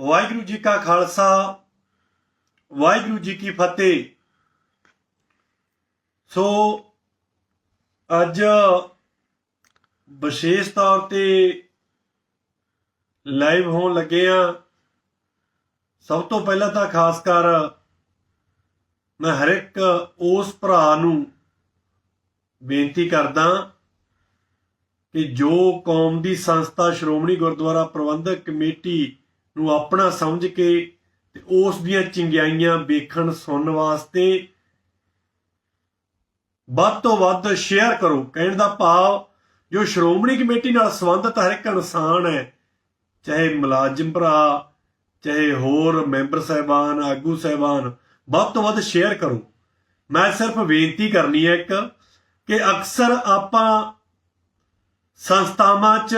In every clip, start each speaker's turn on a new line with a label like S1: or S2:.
S1: ਵਾਹਿਗੁਰੂ ਜੀ ਕਾ ਖਾਲਸਾ, ਵਾਹਿਗੁਰੂ ਜੀ ਕੀ ਫਤਿਹ। ਸੋ ਅੱਜ ਵਿਸ਼ੇਸ਼ ਤੌਰ ਤੇ ਲਾਈਵ ਹੋਣ ਲੱਗੇ ਆ ਸਭ ਤੋਂ ਪਹਿਲਾਂ ਤਾਂ ਖਾਸ ਕਰ ਮੈਂ ਹਰ ਇੱਕ ਉਸ ਭਰਾ ਨੂੰ ਬੇਨਤੀ ਕਰਦਾ ਕਿ ਜੋ ਕੌਮ ਦੀ ਸੰਸਥਾ ਸ਼੍ਰੋਮਣੀ ਗੁਰਦੁਆਰਾ ਪ੍ਰਬੰਧਕ ਕਮੇਟੀ ਨੂੰ ਆਪਣਾ ਸਮਝ ਕੇ ਤੇ ਉਸ ਦੀਆਂ ਚੰਗਿਆਈਆਂ ਵੇਖਣ, ਸੁਣਨ ਵਾਸਤੇ ਵੱਧ ਤੋਂ ਵੱਧ ਸ਼ੇਅਰ ਕਰੋ। ਕਹਿਣ ਦਾ ਭਾਵ, ਜੋ ਸ਼੍ਰੋਮਣੀ ਕਮੇਟੀ ਨਾਲ ਸੰਬੰਧਿਤ ਹਰ ਇੱਕ ਇਨਸਾਨ ਹੈ, ਚਾਹੇ ਮੁਲਾਜ਼ਮ ਭਰਾ, ਚਾਹੇ ਹੋਰ ਮੈਂਬਰ ਸਹਿਬਾਨ, ਆਗੂ ਸਹਿਬਾਨ, ਵੱਧ ਤੋਂ ਵੱਧ ਸ਼ੇਅਰ ਕਰੋ। ਮੈਂ ਸਿਰਫ ਬੇਨਤੀ ਕਰਨੀ ਹੈ ਇੱਕ, ਕਿ ਅਕਸਰ ਆਪਾਂ ਸੰਸਥਾਵਾਂ 'ਚ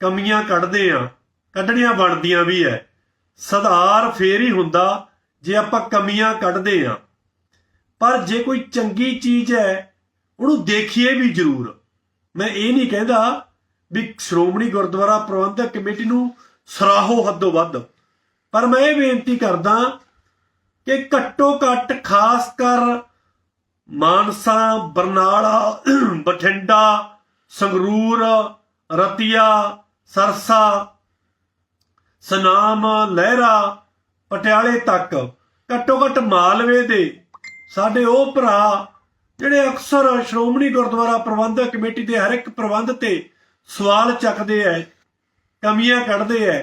S1: ਕਮੀਆਂ ਕੱਢਦੇ ਆ ਕੱਢਣੀਆਂ ਬਣਦੀਆਂ ਵੀ ਐ। ਸਧਾਰ ਫੇਰ ਹੀ ਹੁੰਦਾ ਜੇ ਆਪਾਂ ਕਮੀਆਂ ਕੱਢਦੇ ਆ। ਪਰ ਜੇ ਕੋਈ ਚੰਗੀ ਚੀਜ਼ ਹੈ ਉਹਨੂੰ ਦੇਖੀਏ ਵੀ ਜ਼ਰੂਰ। ਮੈਂ ਇਹ ਨਹੀਂ ਕਹਿੰਦਾ ਵੀ ਸ਼੍ਰੋਮਣੀ ਗੁਰਦੁਆਰਾ ਪ੍ਰਬੰਧਕ ਕਮੇਟੀ ਨੂੰ ਸਰਾਹੋ ਹੱਦੋਂ ਵੱਧ। ਪਰ ਮੈਂ ਇਹ ਬੇਨਤੀ ਕਰਦਾ ਕਿ ਘੱਟੋ ਘੱਟ ਖਾਸ ਕਰ ਮਾਨਸਾ, ਬਰਨਾਲਾ, ਬਠਿੰਡਾ, ਸੰਗਰੂਰ, ਰਤੀਆ, ਸਰਸਾ ਸਨਾਮ ਲਹਿਰਾ ਪਟਿਆਲੇ ਤੱਕ ਘੱਟੋ ਘੱਟ ਮਾਲਵੇ ਦੇ ਸਾਡੇ ਉਹ ਭਰਾ ਜਿਹੜੇ ਅਕਸਰ ਸ਼੍ਰੋਮਣੀ ਗੁਰਦੁਆਰਾ ਪ੍ਰਬੰਧਕ ਕਮੇਟੀ ਦੇ ਹਰ ਇੱਕ ਪ੍ਰਬੰਧ ਤੇ ਸਵਾਲ ਚੱਕਦੇ ਐ, ਕਮੀਆਂ ਕੱਢਦੇ ਐ,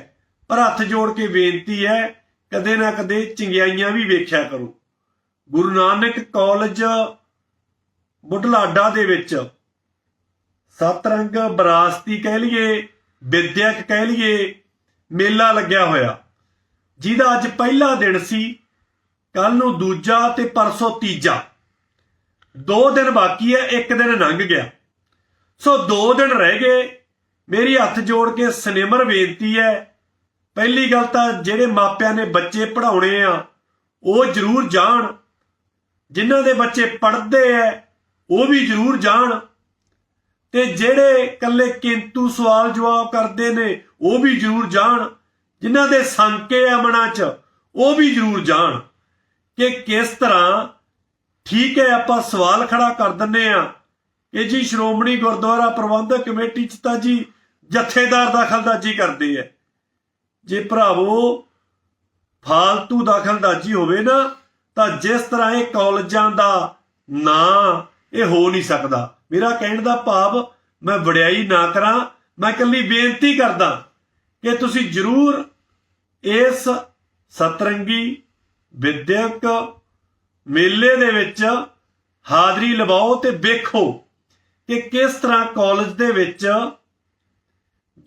S1: ਪਰ ਹੱਥ ਜੋੜ ਕੇ ਬੇਨਤੀ ਹੈ ਕਦੇ ਨਾ ਕਦੇ ਚੰਗਿਆਈਆਂ ਵੀ ਵੇਖਿਆ ਕਰੋ। ਗੁਰੂ ਨਾਨਕ ਕਾਲਜ ਬੁਢਲਾਡਾ ਦੇ ਵਿੱਚ ਸਤਰੰਗ ਬਰਾਸਤੀ ਕਹਿ ਲਈਏ, ਵਿਦਿਅਕ ਕਹਿ ਲਈਏ ਮੇਲਾ ਲੱਗਿਆ ਹੋਇਆ। ਜਿਹਦਾ ਅੱਜ ਪਹਿਲਾ ਦਿਨ ਸੀ, ਕੱਲ ਨੂੰ ਦੂਜਾ ਤੇ ਪਰਸੋਂ ਤੀਜਾ। ਦੋ ਦਿਨ ਬਾਕੀ ਹੈ ਇੱਕ ਦਿਨ ਲੰਘ ਗਿਆ। ਸੋ ਦੋ ਦਿਨ ਰਹਿ ਗਏ, ਮੇਰੀ ਹੱਥ ਜੋੜ ਕੇ ਸਨੇਮਰ ਬੇਨਤੀ ਹੈ ਪਹਿਲੀ ਗੱਲ ਤਾਂ ਜਿਹੜੇ ਮਾਪਿਆਂ ਨੇ ਬੱਚੇ ਪੜਾਉਣੇ ਆ, ਉਹ ਜ਼ਰੂਰ ਜਾਣ। ਜਿਨ੍ਹਾਂ ਦੇ ਬੱਚੇ ਪੜ੍ਹਦੇ ਐ, ਉਹ ਵੀ ਜ਼ਰੂਰ ਜਾਣ। ਤੇ ਜਿਹੜੇ ਕੱਲੇ ਕਿੰਤੂ ਸਵਾਲ ਜਵਾਬ ਕਰਦੇ ਨੇ ਉਹ ਵੀ ਜ਼ਰੂਰ ਜਾਣ, ਜਿਨ੍ਹਾਂ ਦੇ ਸੰਕੇ ਆ ਮਨਾਂ 'ਚ, ਉਹ ਵੀ ਜ਼ਰੂਰ ਜਾਣ ਕਿ ਕਿਸ ਤਰ੍ਹਾਂ ਠੀਕ ਹੈ, ਆਪਾਂ ਸਵਾਲ ਖੜਾ ਕਰ ਦਿੰਨੇ ਆ ਕਿ ਜੀ ਸ਼੍ਰੋਮਣੀ ਗੁਰਦੁਆਰਾ ਪ੍ਰਬੰਧਕ ਕਮੇਟੀ 'ਚ ਤਾਂ ਜੀ ਜਥੇਦਾਰ ਦਖਲਅੰਦਾਜ਼ੀ ਕਰਦੇ ਐ ਜੇ ਭਰਾਵੋ, ਫਾਲਤੂ ਦਖਲਅੰਦਾਜ਼ੀ ਹੋਵੇ ਨਾ, ਤਾਂ ਜਿਸ ਤਰ੍ਹਾਂ ਇਹ ਕਾਲਜਾਂ ਦਾ ਨਾਂ ਇਹ ਹੋ ਨਹੀਂ ਸਕਦਾ। ਮੇਰਾ ਕਹਿਣ ਦਾ ਭਾਵ ਮੈਂ ਵਡਿਆਈ ਨਾ ਕਰਾਂ ਮੈਂ ਇਕੱਲੀ ਬੇਨਤੀ ਕਰਦਾ ਕਿ ਤੁਸੀਂ ਜ਼ਰੂਰ ਇਸ ਸਤਰੰਗੀ ਵਿਦਿਅਕ ਮੇਲੇ ਦੇ ਵਿੱਚ ਹਾਜ਼ਰੀ ਲਵਾਓ ਤੇ ਵੇਖੋ ਕਿ ਕਿਸ ਤਰ੍ਹਾਂ ਕਾਲਜ ਦੇ ਵਿੱਚ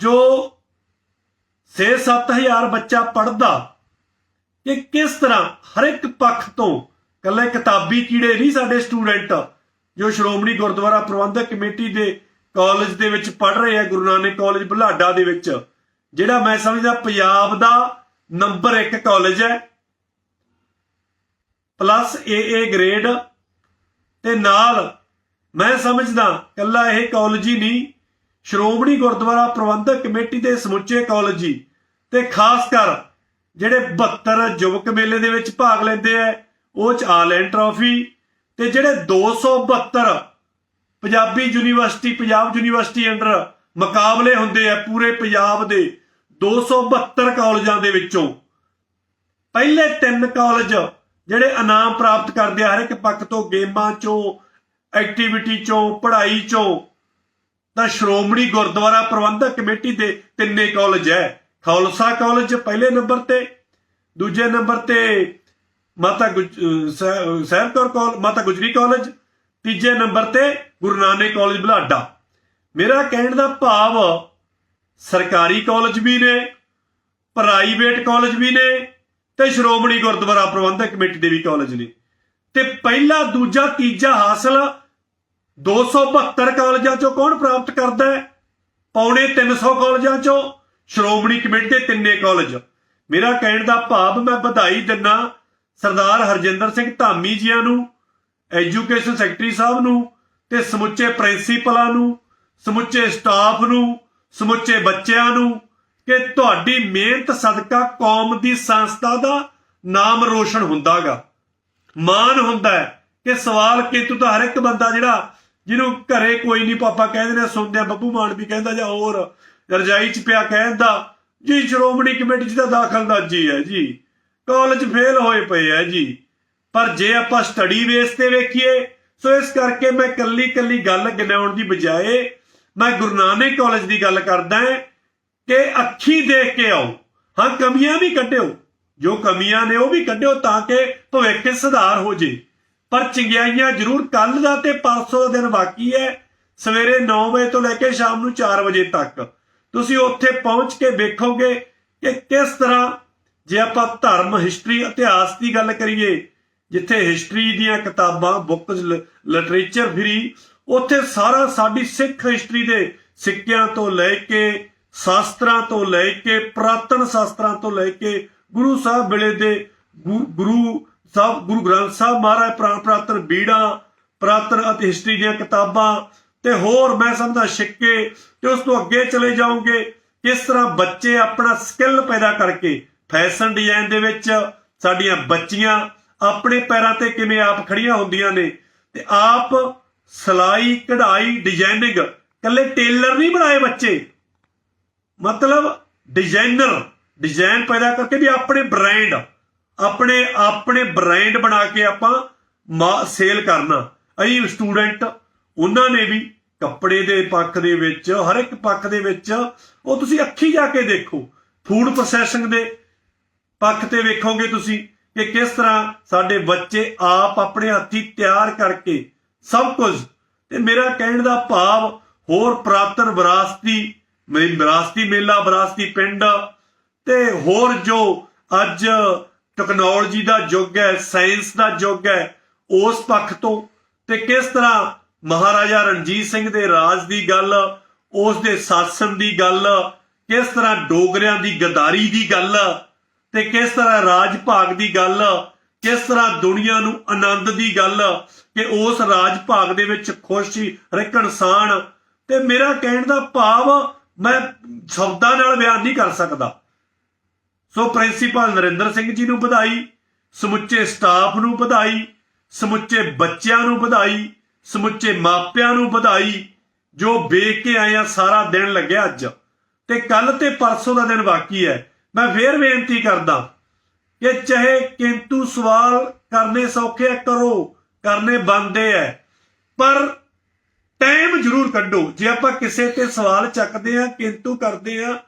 S1: ਜੋ 6-7000 ਬੱਚਾ ਪੜਦਾ ਕਿ ਕਿਸ ਤਰ੍ਹਾਂ ਹਰ ਇੱਕ ਪੱਖ ਤੋਂ ਕੱਲੇ ਕਿਤਾਬੀ ਕੀੜੇ ਨਹੀਂ ਸਾਡੇ ਸਟੂਡੈਂਟ, ਜੋ ਸ਼੍ਰੋਮਣੀ ਗੁਰਦੁਆਰਾ ਪ੍ਰਬੰਧਕ ਕਮੇਟੀ ਦੇ ਕਾਲਜ ਦੇ ਵਿੱਚ ਪੜ ਰਹੇ ਆ ਗੁਰੂ ਨਾਨਕ ਕਾਲਜ ਬੁਲਾਡਾ ਦੇ ਵਿੱਚ। ਜਿਹੜਾ ਮੈਂ ਸਮਝਦਾ ਪੰਜਾਬ ਦਾ ਨੰਬਰ 1 ਕਾਲਜ ਹੈ। ਪਲੱਸ ਏਏ ਗ੍ਰੇਡ ਤੇ ਨਾਲ ਮੈਂ ਸਮਝਦਾ ਕੱਲਾ ਇਹ ਕਾਲਜ ਹੀ ਨਹੀਂ, ਸ਼੍ਰੋਮਣੀ ਗੁਰਦੁਆਰਾ ਪ੍ਰਬੰਧਕ ਕਮੇਟੀ ਦੇ ਸਮੁੱਚੇ ਕਾਲਜ ਹੀ। ਤੇ ਖਾਸ ਕਰ ਜਿਹੜੇ 72 ਯੁਵਕ ਮੇਲੇ ਦੇ ਵਿੱਚ ਭਾਗ ਲੈਂਦੇ ਆ, ਉਹ ਚ ਆਲੈਂਡ ਟਰਾਫੀ ਤੇ ਜਿਹੜੇ 272 Punjabi University, Punjab University under ਮੁਕਾਬਲੇ ਹੁੰਦੇ ਆ ਪੂਰੇ ਪੰਜਾਬ ਦੇ 272 ਕਾਲਜਾਂ ਦੇ ਵਿੱਚੋਂ। ਪਹਿਲੇ ਤਿੰਨ ਕਾਲਜ ਜਿਹੜੇ ਇਨਾਮ ਪ੍ਰਾਪਤ ਕਰਦੇ ਆ ਹਰ ਇੱਕ ਪੱਖ ਤੋਂ ਗੇਮਾਂ ਚੋਂ ਐਕਟੀਵਿਟੀ ਚੋਂ, ਪੜ੍ਹਾਈ ਚੋਂ, ਤਾਂ ਸ਼੍ਰੋਮਣੀ ਗੁਰਦੁਆਰਾ ਪ੍ਰਬੰਧਕ ਕਮੇਟੀ ਦੇ ਤਿੰਨੇ ਕਾਲਜ ਹੈ ਖਾਲਸਾ ਕਾਲਜ ਪਹਿਲੇ ਨੰਬਰ ਤੇ, ਦੂਜੇ ਨੰਬਰ ਤੇ ਮਾਤਾ ਗੁਜ- ਸਹਿ- ਸਾਹਿਬ ਕੌਰ ਕਾਲਜ ਮਾਤਾ ਗੁਜਰੀ ਕਾਲਜ, ਤੀਜੇ ਨੰਬਰ ਤੇ ਗੁਰੂ ਨਾਨਕ ਕਾਲਜ ਬੁਢਲਾਡਾ ਮੇਰਾ ਕਹਿਣ ਦਾ ਭਾਵ ਸਰਕਾਰੀ ਕਾਲਜ ਵੀ ਨੇ ਪ੍ਰਾਈਵੇਟ ਕਾਲਜ ਵੀ ਨੇ ਤੇ ਸ਼੍ਰੋਮਣੀ ਗੁਰਦੁਆਰਾ ਪ੍ਰਬੰਧਕ ਕਮੇਟੀ ਦੇ ਵੀ ਕਾਲਜ ਨੇ। ਤੇ ਪਹਿਲਾ ਦੂਜਾ ਤੀਜਾ ਹਾਸਲ 272 ਕਾਲਜਾਂ ਚੋਂ ਕੌਣ ਪ੍ਰਾਪਤ ਕਰਦਾ ਹੈ? ਪੌਣੇ 300 ਕਾਲਜਾਂ ਚੋਂ ਸ਼੍ਰੋਮਣੀ ਕਮੇਟੀ ਦੇ ਤਿੰਨੇ ਕਾਲਜ। ਮੇਰਾ ਕਹਿਣ ਦਾ ਭਾਵ ਮੈਂ ਵਧਾਈ ਦਿੰਨਾ ਸਰਦਾਰ ਹਰਜਿੰਦਰ ਸਿੰਘ ਧਾਮੀ ਜੀਆਂ ਨੂੰ ਐਜੂਕੇਸ਼ਨ ਸੈਕਟਰੀ ਸਾਹਿਬ ਨੂੰ ਤੇ ਸਮੁੱਚੇ ਪ੍ਰਿੰਸੀਪਲਾਂ ਨੂੰ, ਸਮੁੱਚੇ ਸਟਾਫ ਨੂੰ, ਸਮੁੱਚੇ ਬੱਚਿਆਂ ਨੂੰ ਕਿ ਤੁਹਾਡੀ ਮਿਹਨਤ ਸਦਕਾ ਕੌਮ ਦੀ ਸੰਸਥਾ ਦਾ ਨਾਮ ਰੋਸ਼ਨ ਹੁੰਦਾਗਾ। ਮਾਣ ਹੁੰਦਾ ਹੈ ਕਿ ਸਵਾਲ ਕਿੰਤੂ ਤਾਂ ਹਰ ਇੱਕ ਬੰਦਾ ਜਿਹੜਾ, ਜਿਹਨੂੰ ਘਰੇ ਕੋਈ ਨਹੀਂ ਪਾਪਾ ਕਹਿੰਦੇ ਨੇ, ਸੁਣਦੇ ਆ, ਬੱਬੂ ਮਾਨ ਵੀ ਕਹਿੰਦਾ ਜਾਂ ਹੋਰ, ਰਜਾਈ ਚ ਪਿਆ ਕਹਿੰਦਾ, ਜੀ, ਸ਼੍ਰੋਮਣੀ ਕਮੇਟੀ ਚ ਤਾਂ ਦਾਖਲਦਾਜੀ ਹੈ ਜੀ। ਕਾਲਜ ਫੇਲ ਹੋਏ ਪਏ ਆ ਜੀ। ਪਰ ਜੇ ਆਪਾਂ ਸਟੱਡੀ ਬੇਸ ਤੇ ਵੇਖੀਏ ਸੋ ਇਸ ਕਰਕੇ ਮੈਂ ਕੱਲੀ ਕੱਲੀ ਗੱਲ ਗਿਣਾਉਣ ਦੀ ਬਜਾਏ ਮੈਂ ਗੁਰੂ ਨਾਨਕ ਕਾਲਜ ਦੀ ਗੱਲ ਕਰਦਾ ਕਿ ਅੱਖੀ ਦੇਖ ਕੇ ਆਓ। ਹਾਂ, ਕਮੀਆਂ ਵੀ ਕੱਢਿਓ। ਜੋ ਕਮੀਆਂ ਨੇ ਉਹ ਵੀ ਕੱਢਿਓ ਤਾਂ ਕਿ ਭਵਿੱਖ ਸੁਧਾਰ ਹੋ ਜੇ। ਪਰ ਚੰਗਿਆਈਆਂ ਜ਼ਰੂਰ ਕੱਲ ਦਾ ਤੇ ਪਰਸੋਂ ਦਾ ਦਿਨ ਬਾਕੀ ਹੈ। ਸਵੇਰੇ 9 ਵਜੇ ਤੋਂ ਲੈ ਕੇ ਸ਼ਾਮ ਨੂੰ 4 ਵਜੇ ਤੱਕ। ਤੁਸੀਂ ਉੱਥੇ ਪਹੁੰਚ ਕੇ ਵੇਖੋਗੇ ਕਿ ਕਿਸ ਤਰ੍ਹਾਂ ਜੇ ਆਪਾਂ ਧਰਮ ਹਿਸਟਰੀ ਇਤਿਹਾਸ ਦੀ ਗੱਲ ਕਰੀਏ ਜਿੱਥੇ ਹਿਸਟਰੀ ਦੀਆਂ ਕਿਤਾਬਾਂ ਬੁੱਕਸ ਲਿਟਰੇਚਰ ਫਰੀ, ਉੱਥੇ ਸਾਰਾ ਸਾਡੀ ਸਿੱਖ ਹਿਸਟਰੀ ਦੇ ਸਿੱਕਿਆਂ ਤੋਂ ਲੈ ਕੇ ਸ਼ਾਸਤਰਾਂ ਤੋਂ ਲੈ ਕੇ ਪ੍ਰਾਤਨ ਸ਼ਾਸਤਰਾਂ ਤੋਂ ਲੈ ਕੇ ਗੁਰੂ ਸਾਹਿਬ ਵੇਲੇ ਦੇ ਗੁਰੂ ਸਾਹਿਬ, ਗੁਰੂ ਗ੍ਰੰਥ ਸਾਹਿਬ ਮਹਾਰਾਜ ਪ੍ਰਾ- ਪ੍ਰਾਤਨ ਬੀੜਾ, ਪ੍ਰਾਤਨ ਅਤੇ ਹਿਸਟਰੀ ਦੀਆਂ ਕਿਤਾਬਾਂ ਤੇ ਹੋਰ ਮੈਂ ਸਮਝਦਾ ਸਿੱਕੇ ਤੇ ਉਸ ਤੋਂ ਅੱਗੇ ਚਲੇ ਜਾਓਗੇ, ਕਿਸ ਤਰ੍ਹਾਂ ਬੱਚੇ ਆਪਣਾ ਸਕਿੱਲ ਪੈਦਾ ਕਰਕੇ ਫੈਸ਼ਨ ਡਿਜ਼ਾਈਨ ਦੇ ਵਿੱਚ ਸਾਡੀਆਂ ਬੱਚੀਆਂ ਆਪਣੇ ਪੈਰਾਂ ਤੇ ਕਿਵੇਂ ਆਪ ਖੜੀਆਂ ਹੁੰਦੀਆਂ ਨੇ ਤੇ ਆਪ ਸਲਾਈ, ਕਢਾਈ ਡਿਜ਼ਾਈਨਿੰਗ ਕੱਲੇ ਟੇਲਰ ਨਹੀਂ ਬਣਾਏ ਬੱਚੇ। ਮਤਲਬ ਡਿਜ਼ਾਈਨਰ ਡਿਜ਼ਾਈਨ ਪੈਦਾ ਕਰਕੇ ਵੀ ਆਪਣੇ ਬ੍ਰਾਂਡ ਆਪਣੇ ਆਪਣੇ ਬ੍ਰਾਂਡ ਬਣਾ ਕੇ ਆਪਾਂ ਸੇਲ ਕਰਨਾ। ਅਈ ਸਟੂਡੈਂਟ ਉਹਨਾਂ ਨੇ ਵੀ ਕੱਪੜੇ ਦੇ ਪੱਖ ਦੇ ਵਿੱਚ, ਹਰ ਇੱਕ ਪੱਖ ਦੇ ਵਿੱਚ, ਉਹ ਤੁਸੀਂ ਅੱਖੀ ਜਾ ਕੇ ਦੇਖੋ। ਫੂਡ ਪ੍ਰੋਸੈਸਿੰਗ ਦੇ ਪੱਖ ਤੇ ਵੇਖੋਗੇ ਤੁਸੀਂ ਕਿ ਕਿਸ ਤਰ੍ਹਾਂ ਸਾਡੇ ਬੱਚੇ ਆਪ ਆਪਣੇ ਹੱਥੀ ਤਿਆਰ ਕਰਕੇ ਸਭ ਕੁਝ, ਤੇ ਮੇਰਾ ਕਹਿਣ ਦਾ ਭਾਵ ਹੋਰ ਪ੍ਰਾਤਨ ਵਿਰਾਸਤੀ ਮੇਰੀ ਵਿਰਾਸਤੀ ਮੇਲਾ, ਵਿਰਾਸਤੀ ਪਿੰਡ ਤੇ ਹੋਰ ਜੋ ਅੱਜ ਟੈਕਨੋਲੋਜੀ ਦਾ ਯੁੱਗ ਹੈ ਸਾਇੰਸ ਦਾ ਯੁੱਗ ਹੈ, ਉਸ ਪੱਖ ਤੋਂ ਤੇ ਕਿਸ ਤਰ੍ਹਾਂ ਮਹਾਰਾਜਾ ਰਣਜੀਤ ਸਿੰਘ ਦੇ ਰਾਜ ਦੀ ਗੱਲ ਉਸ ਦੇ ਸ਼ਾਸਨ ਦੀ ਗੱਲ, ਕਿਸ ਤਰ੍ਹਾਂ ਡੋਗਰਿਆਂ ਦੀ ਗਦਾਰੀ ਦੀ ਗੱਲ ਤੇ ਕਿਸ ਤਰ੍ਹਾਂ ਰਾਜ ਭਾਗ ਦੀ ਗੱਲ, ਕਿਸ ਤਰ੍ਹਾਂ ਦੁਨੀਆ ਨੂੰ ਆਨੰਦ ਦੀ ਗੱਲ, ਕਿ ਉਸ ਰਾਜ ਭਾਗ ਦੇ ਵਿੱਚ ਖੁਸ਼ੀ ਹਰ ਇੱਕ ਇਨਸਾਨ ਤੇ ਮੇਰਾ ਕਹਿਣ ਦਾ ਭਾਵ ਮੈਂ ਸ਼ਬਦਾਂ ਨਾਲ ਬਿਆਨ ਨਹੀਂ ਕਰ ਸਕਦਾ। ਸੋ ਪ੍ਰਿੰਸੀਪਲ ਨਰਿੰਦਰ ਸਿੰਘ ਜੀ ਨੂੰ ਵਧਾਈ, ਸਮੁੱਚੇ ਸਟਾਫ ਨੂੰ ਵਧਾਈ, ਸਮੁੱਚੇ ਬੱਚਿਆਂ ਨੂੰ ਵਧਾਈ, ਸਮੁੱਚੇ ਮਾਪਿਆਂ ਨੂੰ ਵਧਾਈ, ਜੋ ਵੇਖ ਕੇ ਆਇਆ ਸਾਰਾ ਦਿਨ ਲੱਗਿਆ ਅੱਜ। ਤੇ ਕੱਲ ਤੇ ਪਰਸੋਂ ਦਾ ਦਿਨ ਬਾਕੀ ਹੈ। ਮੈਂ ਫੇਰ ਬੇਨਤੀ ਕਰਦਾ ਕਿ ਚਾਹੇ ਕਿੰਤੂ ਸਵਾਲ ਕਰਨੇ ਸੌਖੇ ਆ, ਕਰੋ ਕਰਨੇ ਬੰਦੇ ਐ ਪਰ ਟਾਈਮ ਜ਼ਰੂਰ ਕੱਢੋ। ਜੇ ਆਪਾਂ ਕਿਸੇ ਤੇ ਸਵਾਲ ਚੱਕਦੇ ਆ ਕਿੰਤੂ ਕਰਦੇ ਆ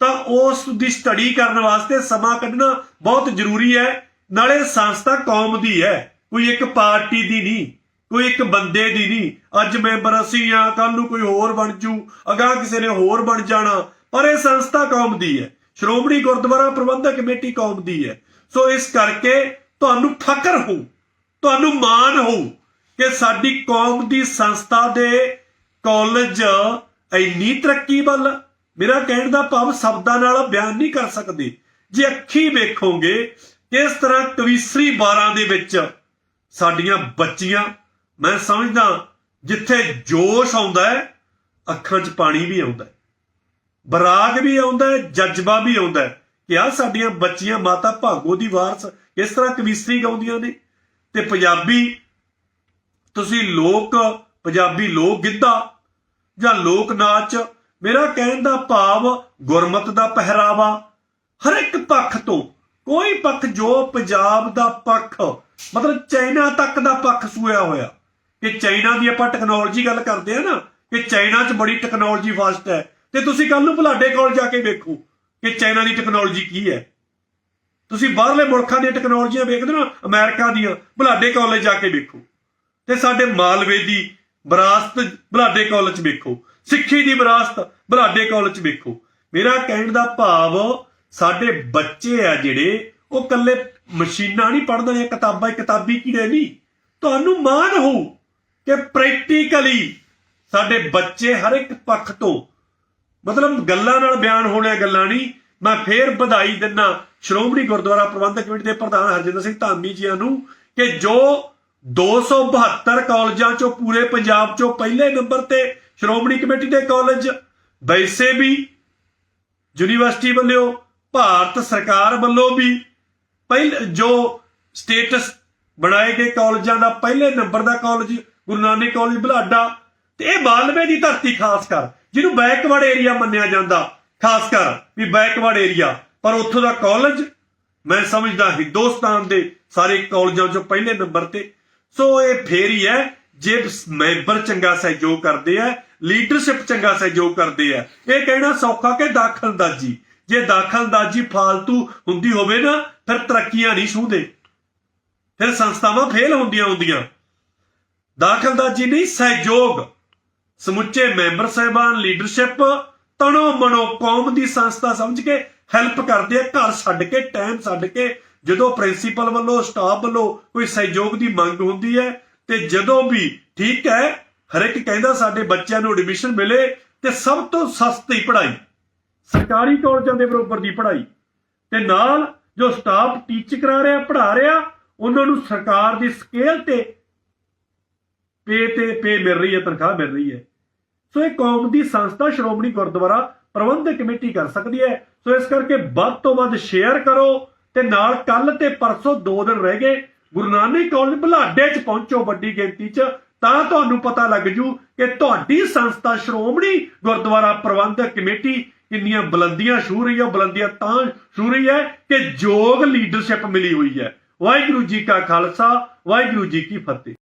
S1: ਤਾਂ ਉਸ ਦੀ ਸਟੱਡੀ ਕਰਨ ਵਾਸਤੇ ਸਮਾਂ ਕੱਢਣਾ ਬਹੁਤ ਜ਼ਰੂਰੀ ਹੈ। ਨਾਲੇ ਸੰਸਥਾ ਕੌਮ ਦੀ ਹੈ। ਕੋਈ ਇੱਕ ਪਾਰਟੀ ਦੀ ਨਹੀਂ ਕੋਈ ਇੱਕ ਬੰਦੇ ਦੀ ਨਹੀਂ। ਅੱਜ ਮੈਂਬਰ ਅਸੀਂ ਆ ਕੱਲ ਨੂੰ ਕੋਈ ਹੋਰ ਬਣ ਜੂ ਅਗਾਹ ਕਿਸੇ ਨੇ ਹੋਰ ਬਣ ਜਾਣਾ ਪਰ ਇਹ ਸੰਸਥਾ ਕੌਮ ਦੀ ਹੈ। ਸ਼੍ਰੋਮਣੀ ਗੁਰਦੁਆਰਾ ਪ੍ਰਬੰਧਕ ਕਮੇਟੀ ਕੌਮ ਦੀ ਹੈ। ਸੋ ਇਸ ਕਰਕੇ ਤੁਹਾਨੂੰ ਫਕਰ ਹੋ, ਤੁਹਾਨੂੰ ਮਾਣ ਹੋ ਕਿ ਸਾਡੀ ਕੌਮ ਦੀ ਸੰਸਥਾ ਦੇ ਕਾਲਜ ਇੰਨੀ ਤਰੱਕੀ ਵੱਲ, ਮੇਰਾ ਕਹਿਣ ਦਾ ਭਾਵ ਸ਼ਬਦਾਂ ਨਾਲ ਬਿਆਨ ਨਹੀਂ ਕਰ ਸਕਦੇ। ਜੇ ਅੱਖੀ ਵੇਖੋਗੇ ਕਿਸ ਤਰ੍ਹਾਂ ਕਵੀਸਰੀ 12 ਦੇ ਵਿੱਚ ਸਾਡੀਆਂ ਬੱਚੀਆਂ, ਮੈਂ ਸਮਝਦਾ ਜਿੱਥੇ ਜੋਸ਼ ਆਉਂਦਾ ਹੈ, ਅੱਖਾਂ 'ਚ ਪਾਣੀ ਵੀ ਆਉਂਦਾ ਹੈ। ਬਰਾਗ ਵੀ ਆਉਂਦਾ ਹੈ, ਜਜ਼ਬਾ ਵੀ ਆਉਂਦਾ ਹੈ ਕਿ ਆ ਸਾਡੀਆਂ ਬੱਚੀਆਂ ਮਾਤਾ ਭਾਗੋ ਦੀ ਵਾਰਸ ਇਸ ਤਰ੍ਹਾਂ ਕਵੀਸਰੀ ਗਾਉਂਦੀਆਂ ਨੇ। ਤੇ ਪੰਜਾਬੀ, ਤੁਸੀਂ ਲੋਕ, ਪੰਜਾਬੀ ਲੋਕ ਗਿੱਧਾ ਜਾਂ ਲੋਕ ਨਾਚ, ਮੇਰਾ ਕਹਿਣ ਦਾ ਭਾਵ ਗੁਰਮਤ ਦਾ ਪਹਿਰਾਵਾ। ਹਰ ਇੱਕ ਪੱਖ ਤੋਂ, ਕੋਈ ਪੱਖ ਜੋ ਪੰਜਾਬ ਦਾ ਪੱਖ, ਮਤਲਬ ਚਾਈਨਾ ਤੱਕ ਦਾ ਪੱਖ ਸੂਇਆ ਹੋਇਆ। ਕਿ ਚਾਈਨਾ ਦੀ ਆਪਾਂ ਟੈਕਨੋਲੋਜੀ ਗੱਲ ਕਰਦੇ ਆ ਨਾ, ਕਿ ਚਾਈਨਾ 'ਚ ਬੜੀ ਟੈਕਨੋਲੋਜੀ ਫਾਸਟ ਹੈ। ਤੇ ਤੁਸੀਂ ਕੱਲ ਨੂੰ ਭਲਾਡੇ ਕੋਲ ਜਾ ਕੇ ਵੇਖੋ ਕਿ ਚਾਈਨਾ ਦੀ ਟੈਕਨੋਲੋਜੀ ਕੀ ਹੈ। ਤੁਸੀਂ ਬਾਹਰਲੇ ਮੁਲਕਾਂ ਦੀਆਂ ਟੈਕਨੋਲੋਜੀਆਂ ਵੇਖਦੇ ਹੋ ਅਮਰੀਕਾ ਦੀਆਂ ਭਲਾਡੇ ਕਾਲਜ ਜਾ ਕੇ ਵੇਖੋ। ਤੇ ਸਾਡੇ ਮਾਲਵੇ ਦੀ ਵਿਰਾਸਤ ਬੁਲਾਡੇ ਕਾਲਜ ਵੇਖੋ। ਸਿੱਖੀ ਦੀ ਵਿਰਾਸਤ ਬੁਲਾਡੇ ਕਾਲਜ ਵੇਖੋ। ਮੇਰਾ ਕਹਿਣ ਦਾ ਭਾਵ, ਸਾਡੇ ਬੱਚੇ ਆ ਜਿਹੜੇ, ਉਹ ਕੱਲੇ ਮਸ਼ੀਨਾਂ ਨਹੀਂ ਪੜ੍ਹਦੇ ਨੇ, ਕਿਤਾਬਾਂ ਕਿਤਾਬੀ ਕੀੜੇ ਨਹੀਂ। ਤੁਹਾਨੂੰ ਮਾਣ ਹੋ ਕਿ ਪ੍ਰੈਕਟੀਕਲੀ ਸਾਡੇ ਬੱਚੇ ਹਰ ਇੱਕ ਪੱਖ ਤੋਂ ਮਤਲਬ ਗੱਲਾਂ ਨਾਲ ਬਿਆਨ ਹੋਣੀਆਂ ਗੱਲਾਂ ਨਹੀਂ। ਮੈਂ ਫੇਰ ਵਧਾਈ ਦਿੰਨਾ ਸ਼੍ਰੋਮਣੀ ਗੁਰਦੁਆਰਾ ਪ੍ਰਬੰਧਕ ਕਮੇਟੀ ਦੇ ਪ੍ਰਧਾਨ ਹਰਜਿੰਦਰ ਸਿੰਘ ਧਾਮੀ ਜੀਆਂ ਨੂੰ ਕਿ ਜੋ 272 ਕਾਲਜਾਂ ਚੋਂ ਪੂਰੇ ਪੰਜਾਬ ਚੋਂ ਪਹਿਲੇ ਨੰਬਰ ਤੇ ਸ਼੍ਰੋਮਣੀ ਕਮੇਟੀ ਦੇ ਕਾਲਜ, ਵੈਸੇ ਵੀ ਯੂਨੀਵਰਸਿਟੀ ਵੱਲੋਂ, ਭਾਰਤ ਸਰਕਾਰ ਵੱਲੋਂ ਵੀ ਪਹਿਲ, ਜੋ ਸਟੇਟਸ ਬਣਾਏ ਗਏ ਕਾਲਜਾਂ ਦਾ ਪਹਿਲੇ ਨੰਬਰ ਦਾ ਕਾਲਜ ਗੁਰੂ ਨਾਨਕ ਕਾਲਜ ਬੁਲਾਡਾ, ਤੇ ਇਹ ਮਾਲਵੇ ਦੀ ਧਰਤੀ ਖਾਸ ਕਰ। ਜਿਹਨੂੰ ਬੈਕਵਰਡ ਏਰੀਆ ਮੰਨਿਆ ਜਾਂਦਾ, ਖਾਸ ਕਰ ਵੀ ਬੈਕਵਰਡ ਏਰੀਆ। ਪਰ ਉੱਥੋਂ ਦਾ ਕਾਲਜ, ਮੈਂ ਸਮਝਦਾ ਹਿੰਦੁਸਤਾਨ ਦੇ ਸਾਰੇ ਕਾਲਜਾਂ 'ਚੋਂ ਪਹਿਲੇ ਨੰਬਰ ਤੇ। ਸੋ ਇਹ ਫੇਰ ਹੀ ਹੈ, ਜੇ ਮੈਂਬਰ ਚੰਗਾ ਸਹਿਯੋਗ ਕਰਦੇ ਆ, ਲੀਡਰਸ਼ਿਪ ਚੰਗਾ ਸਹਿਯੋਗ ਕਰਦੇ ਆ, ਇਹ ਕਹਿਣਾ ਸੌਖਾ ਕਿ ਦਾਖਲਦਾਜ਼ੀ ਜੇ ਦਾਖਲਦਾਜ਼ੀ ਫਾਲਤੂ ਹੁੰਦੀ ਹੋਵੇ ਨਾ, ਫਿਰ ਤਰੱਕੀਆਂ ਨਹੀਂ ਛੂਹਦੇ। ਫਿਰ ਸੰਸਥਾਵਾਂ ਫੇਲ ਹੁੰਦੀਆਂ ਹੁੰਦੀਆਂ। ਦਾਖਲਦਾਜ਼ੀ ਨਹੀਂ, ਸਹਿਯੋਗ। ਸਮੁੱਚੇ ਮੈਂਬਰ ਸਾਹਿਬਾਨ ਲੀਡਰਸ਼ਿਪ ਤਣੋ ਮਨੋ ਕੌਮ ਦੀ ਸੰਸਥਾ ਸਮਝ ਕੇ ਹੈਲਪ ਕਰਦੇ ਆ, ਘਰ ਛੱਡ ਕੇ, ਟਾਈਮ ਛੱਡ ਕੇ, ਜਦੋਂ ਪ੍ਰਿੰਸੀਪਲ ਵੱਲੋਂ, ਸਟਾਫ ਵੱਲੋਂ ਕੋਈ ਸਹਿਯੋਗ ਦੀ ਮੰਗ ਹੁੰਦੀ ਹੈ, ਤੇ ਜਦੋਂ ਵੀ, ਠੀਕ ਹੈ ਹਰ ਇੱਕ ਕਹਿੰਦਾ ਸਾਡੇ ਬੱਚਿਆਂ ਨੂੰ ਐਡਮਿਸ਼ਨ ਮਿਲੇ, ਤੇ ਸਭ ਤੋਂ ਸਸਤੀ ਪੜ੍ਹਾਈ, ਸਰਕਾਰੀ ਕਾਲਜਾਂ ਦੇ ਬਰੋਬਰ ਦੀ ਪੜ੍ਹਾਈ, ਤੇ ਨਾਲ ਜੋ ਸਟਾਫ ਟੀਚ ਕਰਾ ਰਿਹਾ, ਪੜ੍ਹਾ ਰਿਹਾ, ਉਹਨਾਂ ਨੂੰ ਸਰਕਾਰ ਦੀ ਸਕੇਲ ਤੇ ਪੇ ਤੇ ਪੇ ਮਿਲ ਰਹੀ ਹੈ, ਤਨਖਾਹ ਮਿਲ ਰਹੀ ਹੈ। ਸੋ ਇਹ ਕੌਮ ਦੀ ਸੰਸਥਾ ਸ਼੍ਰੋਮਣੀ ਗੁਰਦੁਆਰਾ ਪ੍ਰਬੰਧਕ ਕਮੇਟੀ ਕਰ ਸਕਦੀ ਹੈ। ਸੋ ਇਸ ਕਰਕੇ ਵੱਧ ਤੋਂ ਵੱਧ ਸ਼ੇਅਰ ਕਰੋ ਤੇ ਨਾਲ ਕੱਲ ਤੇ ਪਰਸੋਂ ਦੋ ਦਿਨ ਰਹਿ ਗਏ। ਗੁਰੂ ਨਾਨਕ ਕਾਲਜ ਬੁਲਾਡੇ 'ਚ ਪਹੁੰਚੋ ਵੱਡੀ ਗਿਣਤੀ 'ਚ, ਤਾਂ ਤੁਹਾਨੂੰ ਪਤਾ ਲੱਗ ਜੂ ਕਿ ਤੁਹਾਡੀ ਸੰਸਥਾ ਸ਼੍ਰੋਮਣੀ ਗੁਰਦੁਆਰਾ ਪ੍ਰਬੰਧਕ ਕਮੇਟੀ ਕਿੰਨੀਆਂ ਬੁਲੰਦੀਆਂ ਛੂ ਰਹੀ ਹੈ। ਬੁਲੰਦੀਆਂ ਤਾਂ ਛੂ ਰਹੀ ਹੈ ਕਿ ਯੋਗ ਲੀਡਰਸ਼ਿਪ ਮਿਲੀ ਹੋਈ ਹੈ। ਵਾਹਿਗੁਰੂ ਜੀ ਕਾ ਖਾਲਸਾ, ਵਾਹਿਗੁਰੂ ਜੀ ਕੀ ਫਤਿਹ।